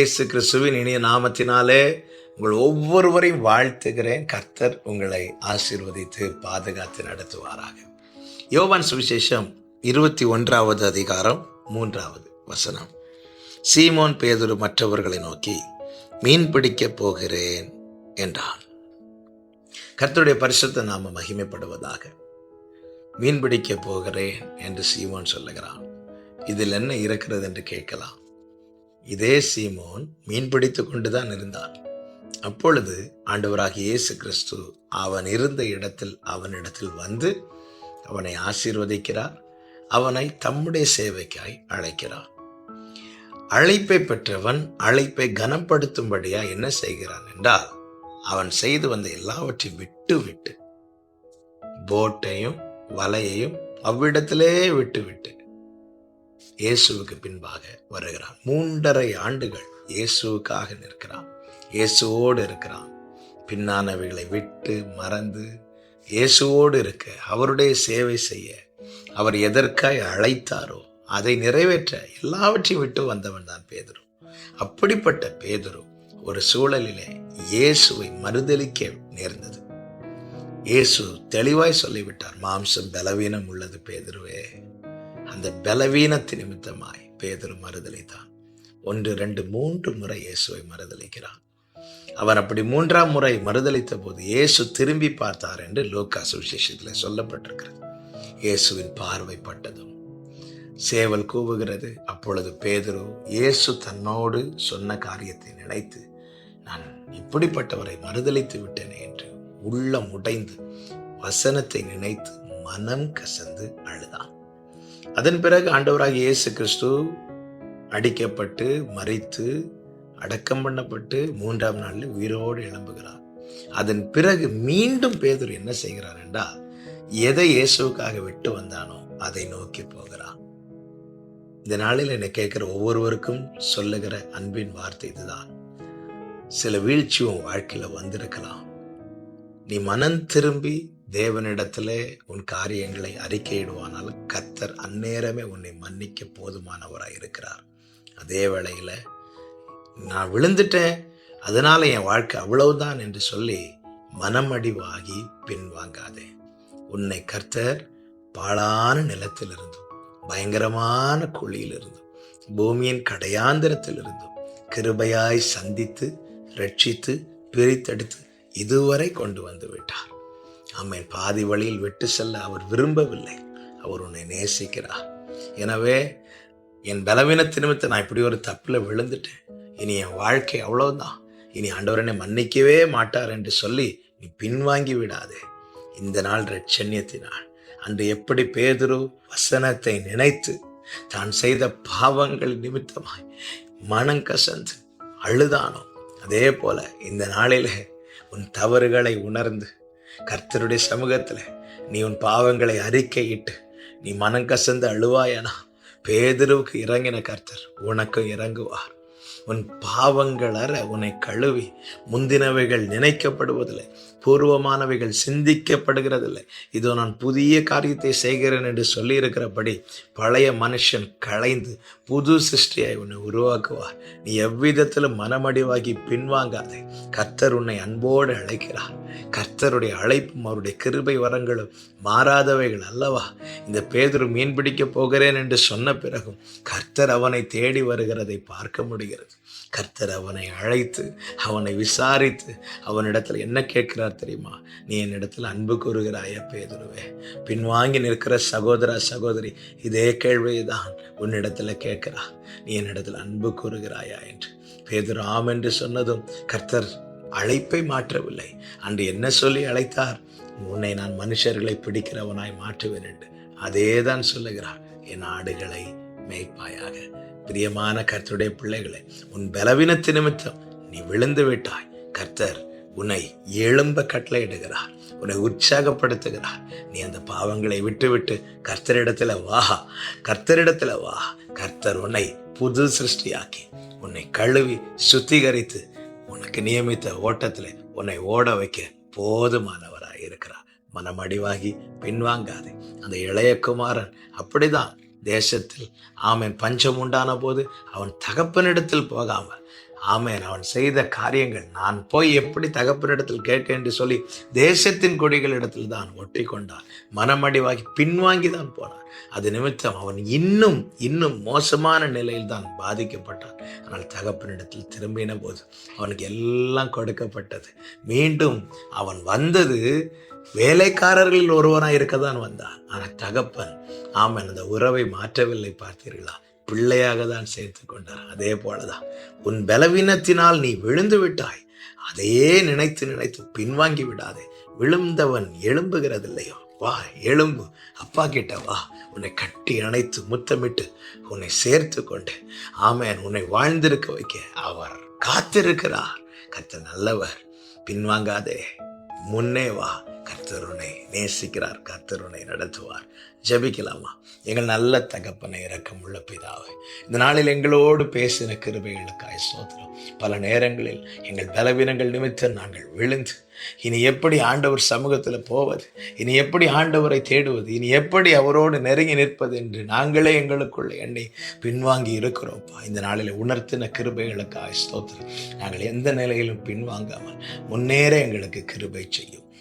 இயேசு கிறிஸ்துவின் இனிய நாமத்தினாலே உங்கள் ஒவ்வொருவரையும் வாழ்த்துகிறேன். கர்த்தர் உங்களை ஆசீர்வதித்து பாதுகாத்து நடத்துவாராக. யோவான் சுவிசேஷம் இருபத்தி ஒன்றாவது அதிகாரம் மூன்றாவது வசனம். சீமோன் பேதுரு மற்றவர்களை நோக்கி மீன் பிடிக்கப் போகிறேன் என்றான். கர்த்தருடைய பரிசுத்த நாம மகிமைப்படுவதாக. மீன் பிடிக்கப் போகிறேன் என்று சீமோன் சொல்லுகிறான். இதில் என்ன இருக்கிறது? என்று கேட்கலாம். இதே சீமோன் மீன் பிடித்து கொண்டுதான் இருந்தான். அப்பொழுது ஆண்டவராகிய இயேசு கிறிஸ்து அவன் இருந்த இடத்தில் அவனிடத்தில் வந்து அவனை ஆசீர்வதிக்கிறார் அவனை தம்முடைய சேவைக்காய் அழைக்கிறார். அழைப்பை பெற்றவன் அழைப்பை கனப்படுத்தும்படியா என்ன செய்கிறான் என்றால் அவன் செய்து வந்த எல்லாவற்றையும் விட்டு விட்டு போட்டையும் வலையையும் அவ்விடத்திலே விட்டு விட்டு இயேசுவுக்கு பின்பாக வருகிறான். மூன்றரை ஆண்டுகள் இயேசுவுக்காக நிற்கிறான். இயேசுவோடு இருக்கிறான். பின்னானவைகளை விட்டு மறந்து இயேசுவோடு இருக்க அவருடைய சேவை செய்ய அவர் எதற்காய் அழைத்தாரோ அதை நிறைவேற்ற எல்லாவற்றையும் விட்டு வந்தவன் தான் பேதுரு. அப்படிப்பட்ட பேதுரு ஒரு சூழலிலே இயேசுவை மறுதளிக்க நேர்ந்தது. இயேசு தெளிவாய் சொல்லிவிட்டார் மாம்சம் பலவீனம் உள்ளது பேதுருவே. அந்த பலவீனத்து நிமித்தமாய் பேதர் மறுதளித்தான் ஒன்று ரெண்டு மூன்று முறை இயேசுவை மறுதளிக்கிறான் அவர் அப்படி மூன்றாம் முறை மறுதளித்த போது இயேசு திரும்பி பார்த்தார் என்று லோக்கா சுவிசேஷத்தில் சொல்லப்பட்டிருக்கிறது. இயேசுவின் பார்வைப்பட்டதும் சேவல் கூவுகிறது. அப்பொழுது பேதரு இயேசு தன்னோடு சொன்ன காரியத்தை நினைத்து நான் இப்படிப்பட்டவரை மறுதளித்து விட்டேனே என்று உள்ளம் உடைந்து வசனத்தை நினைத்து மனம் கசந்து அழுதான். அதன் பிறகு ஆண்டவராக இயேசு கிறிஸ்து அடிக்கப்பட்டு மறைத்து அடக்கம் பண்ணப்பட்டு மூன்றாம் நாளில் உயிரோடு எழும்புகிறார். அதன் பிறகு மீண்டும் பேதூர் என்ன செய்கிறார் என்றால் எதை இயேசுக்காக விட்டு வந்தானோ அதை நோக்கி போகிறான் இந்த நாளில் என்னை கேட்கிற ஒவ்வொருவருக்கும் சொல்லுகிற அன்பின் வார்த்தை இதுதான். சில வீழ்ச்சி உன் வாழ்க்கையில் வந்திருக்கலாம். நீ மனம் திரும்பி தேவனிடத்திலே உன் காரியங்களை அறிக்கையிடுவானால் கத்தர் அந்நேரமே உன்னை மன்னிக்க போதுமானவராய் இருக்கிறார். அதே வேளையில நான் விழுந்துட்டேன் அதனால என் வாழ்க்கை அவ்வளவுதான் என்று சொல்லி மனமடிவாகி பின்வாங்காதே. உன்னை கர்த்தர் பாழான நிலத்திலிருந்தும் பயங்கரமான குழியிலிருந்தும் பூமியின் கடையாந்திரத்திலிருந்தும் கிருபையாய் சந்தித்து ரட்சித்து பிரித்தெடுத்து இதுவரை கொண்டு வந்து விட்டார். ஆமேன். பாதி வழியில் விட்டு செல்ல அவர் விரும்பவில்லை. அவர் உன்னை நேசிக்கிறார். எனவே என் பலவீனத்து நிமித்தம் நான் இப்படி ஒரு தப்பில் விழுந்துட்டேன். இனி என் வாழ்க்கை அவ்வளோதான் இனி ஆண்டவரனை மன்னிக்கவே மாட்டார் என்று சொல்லி நீ பின்வாங்கி விடாதே. இந்த நாள் ரட்சண்யத்தினால் அன்று எப்படி பேதுரு வசனத்தை நினைத்து தான் செய்த பாவங்கள் நிமித்தமாய் மனம் கசந்து அழுதானோ அதே போல இந்த நாளில் உன் தவறுகளை உணர்ந்து கர்த்தருடைய சமூகத்தில் நீ உன் பாவங்களை அறிக்கையிட்டு நீ மனம் கசந்து அழுவாயனா பேதருவுக்கு இறங்கின கர்த்தர் உனக்கும் இறங்குவார். உன் பாவங்கள் அற உன்னை கழுவி முந்தினவைகள் நினைக்கப்படுவதில்லை. பூர்வமானவைகள் சிந்திக்கப்படுகிறதில்லை. இதோ நான் புதிய காரியத்தை செய்கிறேன் என்று சொல்லியிருக்கிறபடி பழைய மனுஷன் களைந்து புது சிருஷ்டியாய் உன்னை உருவாக்குவார். நீ எவ்விதத்திலும் மனமடிவாகி பின்வாங்காதே. கர்த்தர் உன்னை அன்போடு அழைக்கிறார். கர்த்தருடைய அழைப்பும் அவருடைய கிருபை வரங்களும் மாறாதவைகள் அல்லவா? இந்த பேதரு மீன் பிடிக்கப் போகிறேன் என்று சொன்ன பிறகும் கர்த்தர் அவனை தேடி வருகிறதை பார்க்க முடிகிறது. கர்த்தர் அவனை அழைத்து அவனை விசாரித்து அவனிடத்தில் என்ன கேட்கிறார் தெரியுமா? நீ என்னிடத்தில் அன்பு கூறுகிறாயா பேதுருவே? பின்வாங்கி நிற்கிற சகோதர சகோதரி இதே கேள்வியை தான் உன்னிடத்தில் கேட்கிறா. நீ என்னிடத்தில் அன்பு கூறுகிறாயா என்று. பேதுரு ஆம் என்று சொன்னதும் கர்த்தர் அழைப்பை மாற்றவில்லை. அன்று என்ன சொல்லி அழைத்தார்? உன்னை நான் மனுஷர்களை பிடிக்கிறவனாய் மாற்றுவேன் என்று. அதே தான் சொல்லுகிறார். என் ஆடுகளை மேய்ப்பாயாக பிரியமான கர்த்தருடைய பிள்ளைகளை உன் பலவீனத்து நிமித்தம் நீ விழுந்து விட்டாய். கர்த்தர் உன்னை எழும்ப கட்டளையிடுகிறார் உன்னை உற்சாகப்படுத்துகிறார். நீ அந்த பாவங்களை விட்டுவிட்டு கர்த்தரிடத்துல வா கர்த்தரிடத்துல வா. கர்த்தர் உன்னை புது சிருஷ்டியாக்கி உன்னை கழுவி சுத்திகரித்து உனக்கு நியமித்த ஓட்டத்தில் உன்னை ஓட வைக்க போதுமானவராக இருக்கிறார் மனமடிவாகி பின்வாங்காதே. அந்த இளைய குமாரன் அப்படிதான் தேசத்தில் ஆமன் பஞ்சம் உண்டான போது அவன் தகப்பனிடத்தில் போகாமல் ஆமேன். அவன் செய்த காரியங்கள் நான் போய் எப்படி தகப்பனிடத்தில் கேட்க என்று சொல்லி தேசத்தின் கொடிகளிடத்தில் தான் ஒட்டி கொண்டான் மனமடிவாகி பின்வாங்கி தான் போனான். அது நிமித்தம் அவன் இன்னும் இன்னும் மோசமான நிலையில் தான் பாதிக்கப்பட்டான். ஆனால் தகப்பனிடத்தில் திரும்பின போது அவனுக்கு எல்லாம் கொடுக்கப்பட்டது. மீண்டும் அவன் வந்தது வேலைக்காரர்களில் ஒருவனாக இருக்க தான் வந்தான். ஆனால் தகப்பன் ஆமன் அந்த உறவை மாற்றவில்லை பார்த்தீர்களா? பிள்ளையாக தான் சேர்த்து கொண்டார் அதே போலதான். உன் பலவீனத்தினால் நீ விழுந்து விட்டாய். அதையே நினைத்து நினைத்து பின்வாங்கி விடாதே. விழுந்தவன் எழும்புகிறதில்லையோ. வா எழும்பு. அப்பா கிட்ட வா. உன்னை கட்டி அணைத்து முத்தமிட்டு உன்னை சேர்த்து கொண்டு ஆமேன் உன்னை வாழ்ந்திருக்க வைக்க அவர் காத்திருக்கிறார். கத்த நல்லவர். பின்வாங்காதே. முன்னே வா. கத்தருனை நேசிக்கிறார் கத்தருனை நடத்துவார். ஜபிக்கலாமா? எங்கள் நல்ல தகப்பனை இறக்கம் உள்ள பிதாவை இந்த நாளில் எங்களோடு பேசின கிருபைகளுக்காய் சோத்திரம் பல நேரங்களில் எங்கள் பலவீனங்கள் நிமித்தம் நாங்கள் விழுந்து இனி எப்படி ஆண்டவர் சமூகத்தில் போவது இனி எப்படி ஆண்டவரை தேடுவது இனி எப்படி அவரோடு நெருங்கி நிற்பது என்று நாங்களே எங்களுக்குள்ள எண்ணி பின்வாங்கி இருக்கிறோம்ப்பா. இந்த நாளில் உணர்த்தின கிருபைகளுக்காய் ஸ்தோத்திரம். நாங்கள் எந்த நிலையிலும் பின்வாங்காமல் முன்னேற எங்களுக்கு கிருபை செய்யும்.